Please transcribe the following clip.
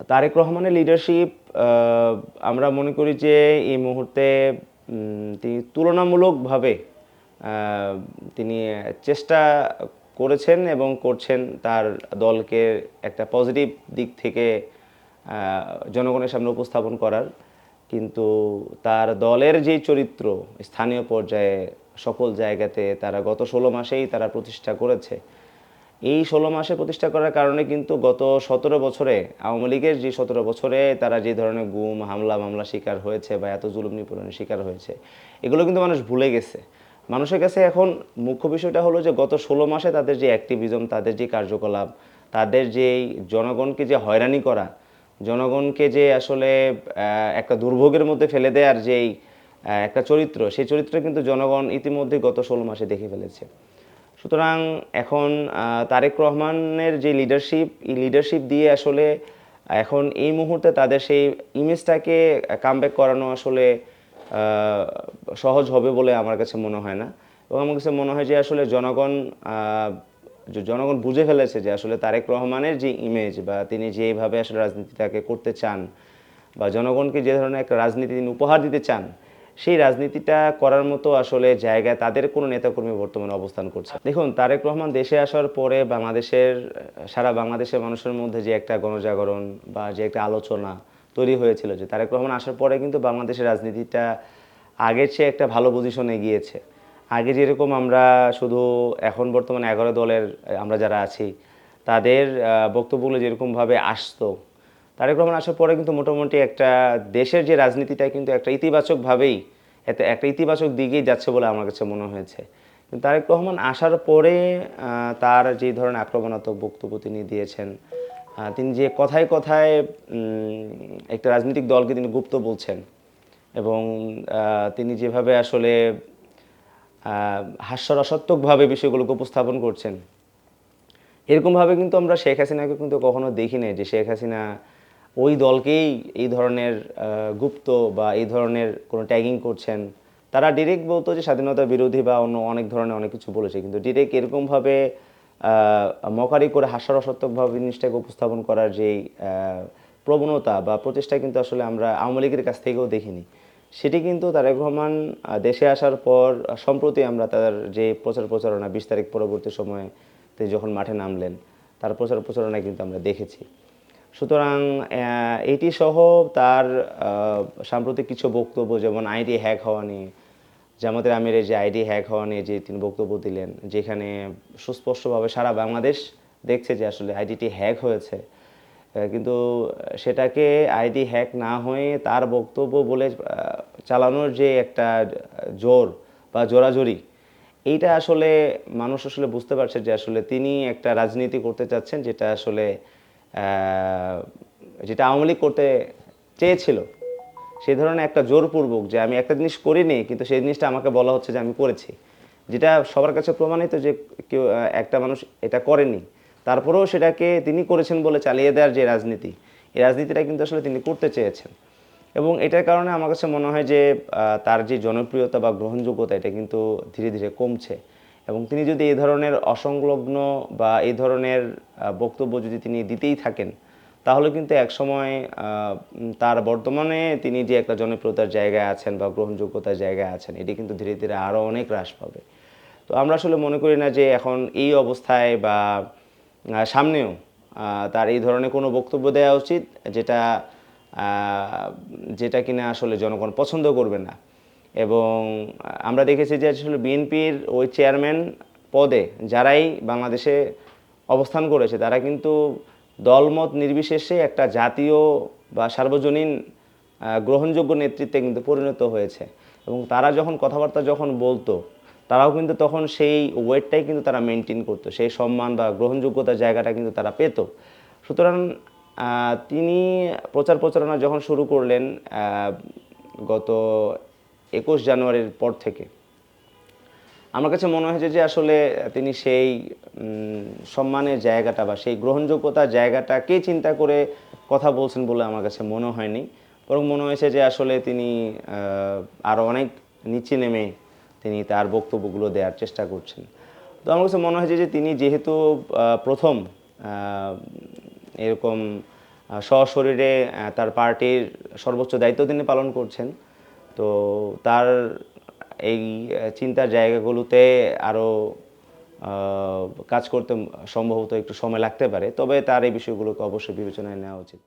তারেক রহমানের লিডারশিপ আমরা মনে করি যে এই মুহূর্তে তিনি তুলনামূলকভাবে তিনি চেষ্টা করেছেন এবং করছেন তার দলকে একটা পজিটিভ দিক থেকে জনগণের সামনে উপস্থাপন করার। কিন্তু তার দলের যে চরিত্র, স্থানীয় পর্যায়ে সকল জায়গাতে তারা গত ষোলো মাসেই তারা প্রতিষ্ঠা করেছে। এই ষোলো মাসে প্রতিষ্ঠা করার কারণে কিন্তু গত সতেরো বছরে আওয়ামী লীগের যে সতেরো বছরে তারা যে ধরনের গুম, হামলা, মামলা শিকার হয়েছে বা এত জুলুম নিপীড়নের শিকার হয়েছে, এগুলো কিন্তু মানুষ ভুলে গেছে। মানুষের কাছে এখন মুখ্য বিষয়টা হলো যে গত ষোলো মাসে তাদের যে অ্যাক্টিভিজম তাদের যে কার্যকলাপ, তাদের যে জনগণকে যে হয়রানি করা, জনগণকে যে আসলে একটা দুর্ভোগের মধ্যে ফেলে দেওয়ার যেই একটা চরিত্র, সেই চরিত্র কিন্তু জনগণ ইতিমধ্যে গত ষোলো মাসে দেখে ফেলেছে। সুতরাং এখন তারেক রহমানের যে লিডারশিপ এই লিডারশিপ দিয়ে আসলে এখন এই মুহূর্তে তাদের সেই ইমেজটাকে কামব্যাক করানো আসলে সহজ হবে বলে আমার কাছে মনে হয় না। এবং আমার কাছে মনে হয় যে আসলে জনগণ জনগণ বুঝে ফেলেছে যে আসলে তারেক রহমানের যে ইমেজ বা তিনি যেভাবে আসলে রাজনীতিটাকে করতে চান বা জনগণকে যে ধরনের একটা রাজনীতি তিনি উপহার দিতে চান সেই রাজনীতিটা করার মতো আসলে জায়গায় তাদের কোনো নেতাকর্মী বর্তমানে অবস্থান করছে দেখুন, তারেক রহমান দেশে আসার পরে বাংলাদেশের, সারা বাংলাদেশের মানুষের মধ্যে যে একটা গণজাগরণ বা যে একটা আলোচনা তৈরি হয়েছিল যে তারেক রহমান আসার পরে কিন্তু বাংলাদেশের রাজনীতিটা আগের চেয়ে একটা ভালো পজিশনে গিয়েছে। আগে যেরকম আমরা শুধু এখন বর্তমানে এগারো দলের আমরা যারা আছি, তাদের বক্তব্যগুলো যেরকমভাবে আসতো তারেক রহমান আসার পরে কিন্তু মোটামুটি একটা দেশের যে রাজনীতিটা কিন্তু একটা ইতিবাচকভাবেই এতে একটা ইতিবাচক দিকেই যাচ্ছে বলে আমার কাছে মনে হয়েছে। তারেক রহমান আসার পরে তার যে ধরনের আক্রমণাত্মক বক্তব্য তিনি দিয়েছেন তিনি যে কথায় কথায় একটা রাজনৈতিক দলকে তিনি গুপ্ত বলছেন এবং তিনি যেভাবে আসলে হাস্যরসাত্মকভাবে বিষয়গুলোকে উপস্থাপন করছেন, এরকমভাবে কিন্তু আমরা শেখ হাসিনাকে কিন্তু কখনো দেখি যে শেখ হাসিনা ওই দলকেই এই ধরনের গুপ্ত বা এই ধরনের কোনো ট্যাগিং করছেন। তারা ডিরেক্ট বলতো যে স্বাধীনতা বিরোধী বা অন্য অনেক ধরনের অনেক কিছু বলেছে। কিন্তু ডিরেক্ট এরকমভাবে মকারি করে হাস্যরসাত্মকভাবে জিনিসটাকে উপস্থাপন করার যেই প্রবণতা বা প্রচেষ্টা কিন্তু আসলে আমরা আওয়ামী লীগের কাছ থেকেও দেখিনি। সেটি কিন্তু তারেক রহমান দেশে আসার পর, সম্প্রতি আমরা তার যে প্রচার প্রচারণা, বিশ তারিখ পরবর্তী সময়ে তিনি যখন মাঠে নামলেন, তার প্রচার প্রচারণা কিন্তু আমরা দেখেছি। সুতরাং এটি সহ তার সাম্প্রতিক কিছু বক্তব্য যেমন আইডি হ্যাক হওয়া নিয়ে, জামাতের আমিরের যে আইডি হ্যাক হওয়া নিয়ে যে তিনি বক্তব্য দিলেন, যেখানে সুস্পষ্টভাবে সারা বাংলাদেশ দেখছে যে আসলে আইডিটি হ্যাক হয়েছে। কিন্তু সেটাকে আইডি হ্যাক না হয়ে তার বক্তব্য বলে চালানোর যে একটা জোর বা জোরাজোরি, এইটা আসলে মানুষ আসলে বুঝতে পারছে যে আসলে তিনি একটা রাজনীতি করতে চাচ্ছেন যেটা আসলে যেটা আওয়ামী করতে চেয়েছিল সেই ধরনের একটা জোরপূর্বক যে আমি একটা জিনিস করিনি, কিন্তু সেই জিনিসটা আমাকে বলা হচ্ছে যে আমি করেছি। যেটা সবার কাছে প্রমাণিত যে কেউ একটা মানুষ এটা করেনি। তারপরেও সেটাকে তিনি করেছেন বলে চালিয়ে দেওয়ার যে রাজনীতি, এই রাজনীতিটা কিন্তু আসলে তিনি করতে চেয়েছেন। এবং এটার কারণে আমার কাছে মনে হয় যে তার যে জনপ্রিয়তা বা গ্রহণযোগ্যতা, এটা কিন্তু ধীরে ধীরে কমছে। এবং তিনি যদি এই ধরনের অসংলগ্ন বা এই ধরনের বক্তব্য যদি তিনি দিতেই থাকেন, তাহলে কিন্তু একসময় তার বর্তমানে তিনি যে একটা জনপ্রিয়তার জায়গায় আছেন বা গ্রহণযোগ্যতার জায়গায় আছেন, এটি কিন্তু ধীরে ধীরে আরও অনেক হ্রাস পাবে। তো আমরা আসলে মনে করি না যে এখন এই অবস্থায় বা সামনেও তার এই ধরনের কোনো বক্তব্য দেওয়া উচিত যেটা যেটা কিনা আসলে জনগণ পছন্দ করবে না। এবং আমরা দেখেছি যে আসলে বিএনপির ওই চেয়ারম্যান পদে যারাই বাংলাদেশে অবস্থান করেছে, তারা কিন্তু দলমত নির্বিশেষে একটা জাতীয় বা সার্বজনীন গ্রহণযোগ্য নেতৃত্বে কিন্তু পরিণত হয়েছে। এবং তারা যখন কথাবার্তা যখন বলতো, তারাও কিন্তু তখন সেই ওয়েটটাই কিন্তু তারা মেনটেন করতো, সেই সম্মান বা গ্রহণযোগ্যতার জায়গাটা কিন্তু তারা পেত। সুতরাং তিনি প্রচার প্রচারণা যখন শুরু করলেন গত একুশ জানুয়ারির পর থেকে। আমার কাছে মনে হয়েছে যে আসলে তিনি সেই সম্মানের জায়গাটা বা সেই গ্রহণযোগ্যতার জায়গাটাকে চিন্তা করে কথা বলছেন বলে আমার কাছে মনে হয়নি। বরং মনে হয়েছে যে আসলে তিনি আরও অনেক নিচে নেমে তিনি তার বক্তব্যগুলো দেওয়ার চেষ্টা করছেন। তো আমার কাছে মনে হয়েছে যে তিনি যেহেতু প্রথম এরকম সশরীরে তার পার্টির সর্বোচ্চ দায়িত্ব তিনি পালন করছেন তো তার এই চিন্তার জায়গাগুলোতে আরও কাজ করতে সম্ভবত একটু সময় লাগতে পারে। তবে তার এই বিষয়গুলোকে অবশ্যই বিবেচনায় নেওয়া উচিত।